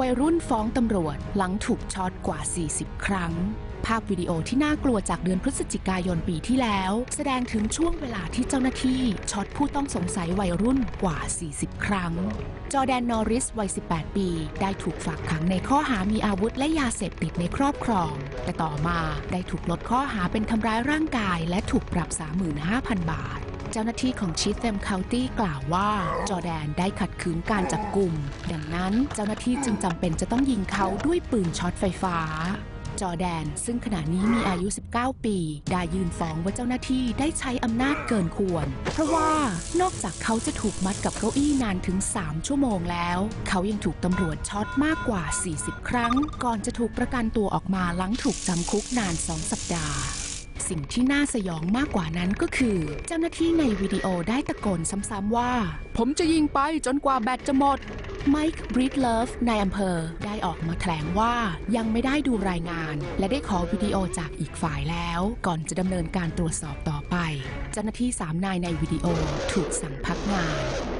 วัยรุ่นฟ้องตำรวจหลังถูกช็อตกว่า 40 ครั้ง ภาพวิดีโอที่น่ากลัวจากเดือนพฤศจิกายนปีที่แล้ว แสดงถึงช่วงเวลาที่เจ้าหน้าที่ช็อตผู้ต้องสงสัยวัยรุ่นกว่า 40 ครั้ง จอแดนนอริสวัย 18 ปี ได้ถูกฝากขังในข้อหามีอาวุธและยาเสพติดในครอบครอง แต่ต่อมาได้ถูกลดข้อหาเป็นทำร้ายร่างกาย และถูกปรับ 35,000 บาท เจ้าหน้าที่ของชีฟเฟมเคานตี้กล่าวว่า จอแดนได้ขัดขืนการจับกลุ่ม ดังนั้นเจ้าหน้าที่จึงจำเป็นจะต้องยิงเขาด้วยปืนช็อตไฟฟ้า จอแดนซึ่งขณะนี้มีอายุ 19 ปี ได้ยืนฟ้องว่าเจ้าหน้าที่ได้ใช้อำนาจเกินควร เพราะว่านอกจากเขาจะถูกมัดกับเก้าอี้นานถึง 3 ชั่วโมงแล้ว เขายังถูกตำรวจช็อตมากกว่า 40 ครั้ง ก่อนจะถูกประกันตัวออกมาหลังถูกจำคุกนาน 2 สัปดาห์ สิ่งที่น่าสยองมากกว่านั้นก็คือ เจ้าหน้าที่ในวิดีโอได้ตะโกนซ้ำๆว่า ผมจะยิงไปจนกว่าแบตจะหมดไมค์บริดเลิฟในายอำเภอ ได้ออกมาแถลงว่ายังไม่ได้ดูรายงาน และได้ขอวิดีโอจากอีกฝ่ายแล้ว ก่อนจะดำเนินการตรวจสอบต่อไป เจ้าหน้าที่สามนายในวิดีโอถูกสั่งพักงาน